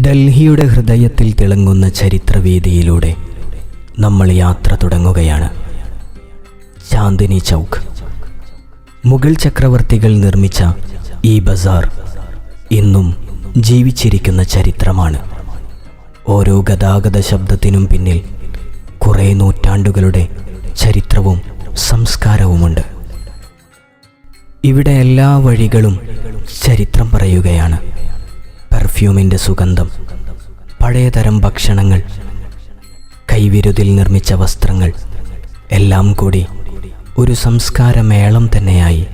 ഡൽഹിയുടെ ഹൃദയത്തിൽ തിളങ്ങുന്ന ചരിത്രവേദിയിലൂടെ നമ്മൾ യാത്ര തുടങ്ങുകയാണ്. ചാന്ദിനി ചൗക്ക്. മുഗൾ ചക്രവർത്തികൾ നിർമ്മിച്ച ഈ ബസാർ ഇന്നും ജീവിച്ചിരിക്കുന്ന ചരിത്രമാണ്. ഓരോ ഗതാഗത ശബ്ദത്തിനും പിന്നിൽ കുറേ നൂറ്റാണ്ടുകളുടെ ചരിത്രവും സംസ്കാരവുമുണ്ട്. ഇവിടെ എല്ലാ വഴികളും ചരിത്രം പറയുകയാണ്. പെർഫ്യൂമിന്റെ സുഗന്ധം പഴയതരം ഭക്ഷണങ്ങൾ കൈവിരുതിൽ നിർമ്മിച്ച വസ്ത്രങ്ങൾ എല്ലാം കൂടി ഒരു സംസ്കാരമേളം തന്നെയായി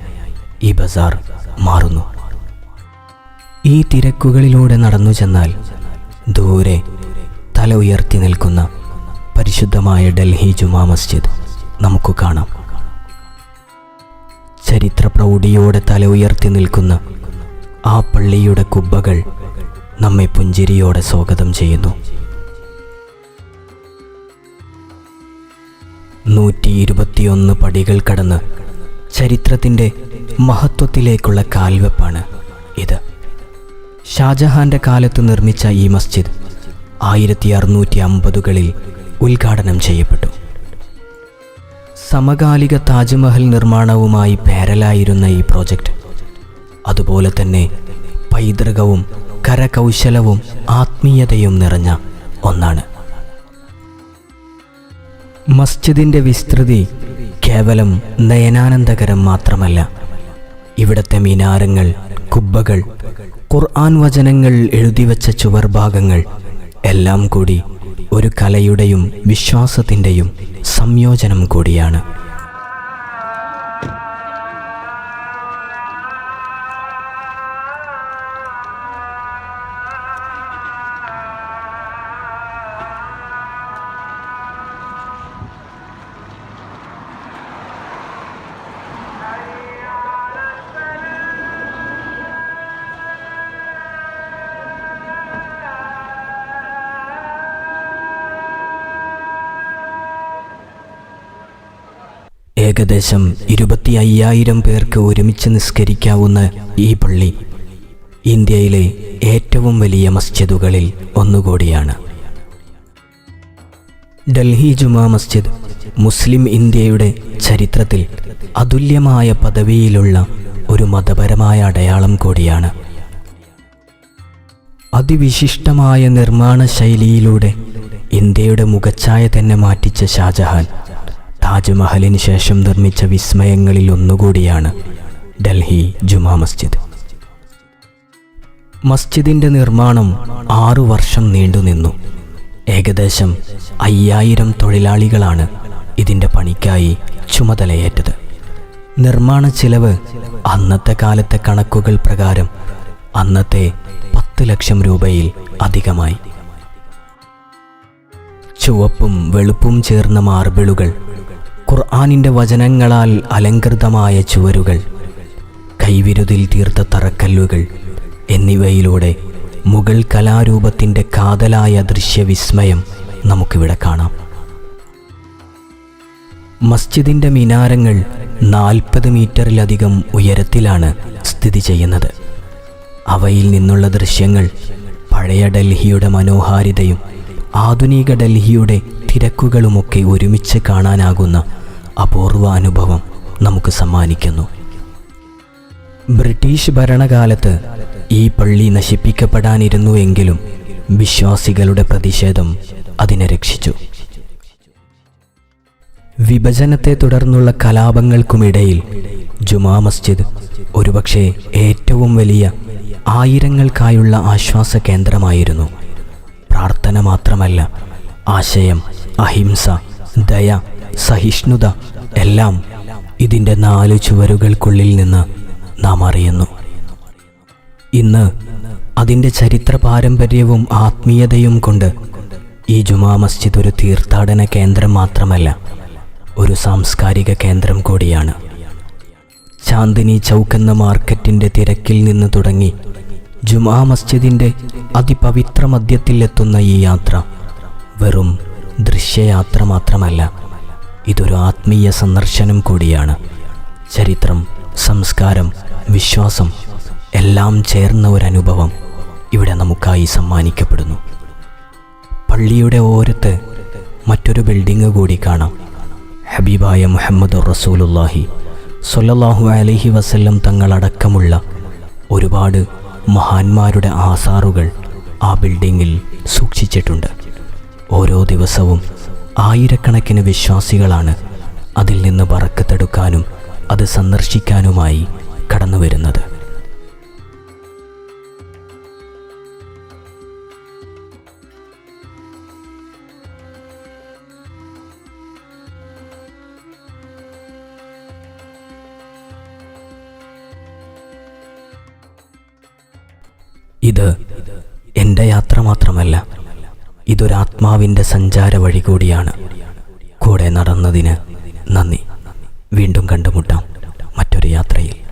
ഈ ബസാർ മാറുന്നു. ഈ തിരക്കുകളിലൂടെ നടന്നു ചെന്നാൽ ദൂരെ തല ഉയർത്തി നിൽക്കുന്ന പരിശുദ്ധമായ ഡൽഹി ജുമാ മസ്ജിദ് നമുക്ക് കാണാം. ചരിത്ര പ്രൗഢിയോടെ തല ഉയർത്തി നിൽക്കുന്ന ആ പള്ളിയുടെ കുബ്ബകൾ നമ്മെ പുഞ്ചിരിയോടെ സ്വാഗതം ചെയ്യുന്നു. നൂറ്റി ഇരുപത്തിയൊന്ന് പടികൾ കടന്ന് ചരിത്രത്തിന്റെ മഹത്വത്തിലേക്കുള്ള കാൽവെപ്പാണ് ഇത്. ഷാജഹാന്റെ കാലത്ത് നിർമ്മിച്ച ഈ മസ്ജിദ് ആയിരത്തി അറുന്നൂറ്റി അമ്പതുകളിൽ ഉദ്ഘാടനം ചെയ്യപ്പെട്ടു. സമകാലിക താജ്മഹൽ നിർമ്മാണവുമായി പേരലായിരുന്ന ഈ പ്രോജക്റ്റ് അതുപോലെ തന്നെ പൈതൃകവും കരകൗശലവും ആത്മീയതയും നിറഞ്ഞ ഒന്നാണ്. മസ്ജിദിന്റെ വിസ്തൃതി കേവലം നയനാനന്ദകരം മാത്രമല്ല. ഇവിടുത്തെ മിനാരങ്ങൾ കുബ്ബകൾ ഖുർആൻ വചനങ്ങൾ എഴുതിവെച്ച ചുവർഭാഗങ്ങൾ എല്ലാം കൂടി ഒരു കലയുടെയും വിശ്വാസത്തിന്റെയും സംയോജനം കൂടിയാണ്. ഏകദേശം ഇരുപത്തി അയ്യായിരം പേർക്ക് ഒരുമിച്ച് നിസ്കരിക്കാവുന്ന ഈ പള്ളി ഇന്ത്യയിലെ ഏറ്റവും വലിയ മസ്ജിദുകളിൽ ഒന്നുകൂടിയാണ്. ഡൽഹി ജുമാ മസ്ജിദ് മുസ്ലിം ഇന്ത്യയുടെ ചരിത്രത്തിൽ അതുല്യമായ പദവിയിലുള്ള ഒരു മതപരമായ അടയാളം കൂടിയാണ്. അതിവിശിഷ്ടമായ നിർമ്മാണ ശൈലിയിലൂടെ ഇന്ത്യയുടെ മുഖച്ഛായ തന്നെ മാറ്റിച്ച ഷാജഹാൻ താജ്മഹലിന് ശേഷം നിർമ്മിച്ച വിസ്മയങ്ങളിൽ ഒന്നുകൂടിയാണ് ഡൽഹി ജുമാ മസ്ജിദ്. മസ്ജിദിന്റെ നിർമ്മാണം ആറു വർഷം നീണ്ടുനിന്നു ഏകദേശം അയ്യായിരം തൊഴിലാളികളാണ് ഇതിന്റെ പണിക്കായി ചുമതലയേറ്റത്. നിർമ്മാണ ചിലവ് അന്നത്തെ കാലത്തെ കണക്കുകൾ പ്രകാരം അന്നത്തെ പത്ത് ലക്ഷം രൂപയിൽ അധികമായി. ചുവപ്പും വെളുപ്പും ചേർന്ന മാർബിളുകൾ ഖുർആാനിന്റെ വചനങ്ങളാൽ അലങ്കൃതമായ ചുവരുകൾ കൈവിരുതിൽ തീർത്ത തറക്കല്ലുകൾ എന്നിവയിലൂടെ മുഗൾ കലാരൂപത്തിന്റെ കാതലായ ദൃശ്യവിസ്മയം നമുക്കിവിടെ കാണാം. മസ്ജിദിന്റെ മിനാരങ്ങൾ നാൽപ്പത് മീറ്ററിലധികം ഉയരത്തിലാണ് സ്ഥിതി ചെയ്യുന്നത്. അവയിൽ നിന്നുള്ള ദൃശ്യങ്ങൾ പഴയ ഡൽഹിയുടെ മനോഹാരിതയും ആധുനിക ഡൽഹിയുടെ തിരക്കുകളുമൊക്കെ ഒരുമിച്ച് കാണാനാകുന്ന അപൂർവ അനുഭവം നമുക്ക് സമ്മാനിക്കുന്നു. ബ്രിട്ടീഷ് ഭരണകാലത്ത് ഈ പള്ളി നശിപ്പിക്കപ്പെടാനിരുന്നുവെങ്കിലും വിശ്വാസികളുടെ പ്രതിഷേധം അതിനെ രക്ഷിച്ചു. വിഭജനത്തെ തുടർന്നുള്ള കലാപങ്ങൾക്കുമിടയിൽ ജുമാ മസ്ജിദ് ഒരുപക്ഷെ ഏറ്റവും വലിയ ആയിരങ്ങൾക്കായുള്ള ആശ്വാസ കേന്ദ്രമായിരുന്നു. പ്രാർത്ഥന മാത്രമല്ല ആശയം അഹിംസ ദയ സഹിഷ്ണുത എല്ലാം ഇതിന്റെ നാല് ചുവരുകൾക്കുള്ളിൽ നിന്ന് നാം അറിയുന്നു. ഇന്ന് അതിന്റെ ചരിത്ര പാരമ്പര്യവും ആത്മീയതയും കൊണ്ട് ഈ ജുമാ മസ്ജിദ് ഒരു തീർത്ഥാടന കേന്ദ്രം മാത്രമല്ല ഒരു സാംസ്കാരിക കേന്ദ്രം കൂടിയാണ്. ചാന്ദിനി ചൗക്ക് എന്ന മാർക്കറ്റിന്റെ തിരക്കിൽ നിന്ന് തുടങ്ങി ജുമാ മസ്ജിദിന്റെ അതിപവിത്ര മധ്യത്തിലെത്തുന്ന ഈ യാത്ര വെറും ദൃശ്യയാത്ര മാത്രമല്ല ഇതൊരു ആത്മീയ സന്ദർശനം കൂടിയാണ്. ചരിത്രം സംസ്കാരം വിശ്വാസം എല്ലാം ചേർന്ന ഒരനുഭവം ഇവിടെ നമുക്കായി സമ്മാനിക്കപ്പെടുന്നു. പള്ളിയുടെ ഓരത്ത് മറ്റൊരു ബിൽഡിംഗ് കൂടി കാണാം. ഹബീബായ മുഹമ്മദ് റസൂലുല്ലാഹി സൊല്ലാഹു അലഹി വസല്ലം തങ്ങളടക്കമുള്ള ഒരുപാട് മഹാന്മാരുടെ ആസാറുകൾ ആ ബിൽഡിങ്ങിൽ സൂക്ഷിച്ചിട്ടുണ്ട്. ഓരോ ദിവസവും ആയിരക്കണക്കിന് വിശ്വാസികളാണ് അതിൽ നിന്ന് പറക്കത്തെടുക്കാനും അത് സന്ദർശിക്കാനുമായി കടന്നു വരുന്നത് ഇത് എന്റെ യാത്ര മാത്രമല്ല ഇതൊരാത്മാവിന്റെ സഞ്ചാര വഴി കൂടിയാണ്. കൂടെ നടന്നതിന് നന്ദി. വീണ്ടും കണ്ടുമുട്ടാം മറ്റൊരു യാത്രയിൽ.